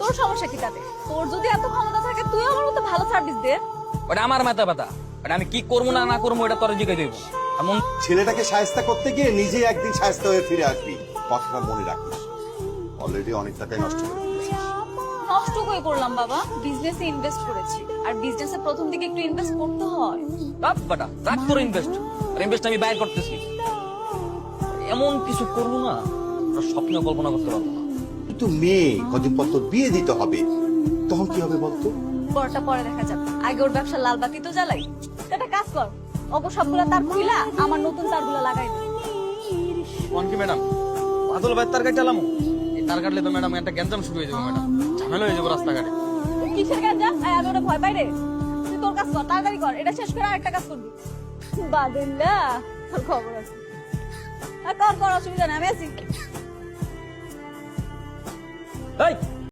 তোর সমস্যা কি তাতে? তোর যদি এত ক্ষমতা থাকে তুই আমার মতো ভালো সার্ভিস দে। ওটা আমার মাথা ব্যথা। ওটা আমি কি করব না না করব এটা তোর জিজ্ঞাসা দেবো এমন ছেলেটাকে সাহায্য করতে গিয়ে নিজেই একদিন সাহায্য হয়ে ফিরে আসবি। কথাটা মনে রাখিস। অলরেডি অনেক টাকাই নষ্ট করে নষ্ট করে করলাম বাবা? বিজনেসে ইনভেস্ট করেছি। আর বিজনেসে প্রথম দিকে একটু ইনভেস্ট করতে হয়। রাখ বেটা রাখ তোর ইনভেস্ট আর ইনভেস্ট আমি বাইর করতেছি। এমন কিছু করব না তোরা স্বপ্ন কল্পনা করতে পারব না। কিন্তু মেয়ে কদিন পর তোর বিয়ে দিতে হবে। তখন কি হবে বলতো? পরটা পরে দেখা যাবে। আগে ওর ব্যবসা লাল বাতি তো জ্বালাই। একটা কাজ কর অপর সবগুলা তার খুইলা আমার নতুন তারগুলো লাগাই দে। কোন কি ম্যাডাম? বাদল ভাই তার কাটে এই তার কাটলে তো ম্যাডাম একটা গ্যাঞ্জাম শুরু হয়ে যাবে ম্যাডাম। ঝামেলা হয়ে যাবে রাস্তাঘাটে। কিসের আয় আমি ওটা ভয় পাই রে। তুই তোর কাজ কর তাড়াতাড়ি কর এটা শেষ করে আরেকটা কাজ করবি। বাদেল্লা তোর খবর আছে। আর কর কর অসুবিধা নেই আমি আছি। 来。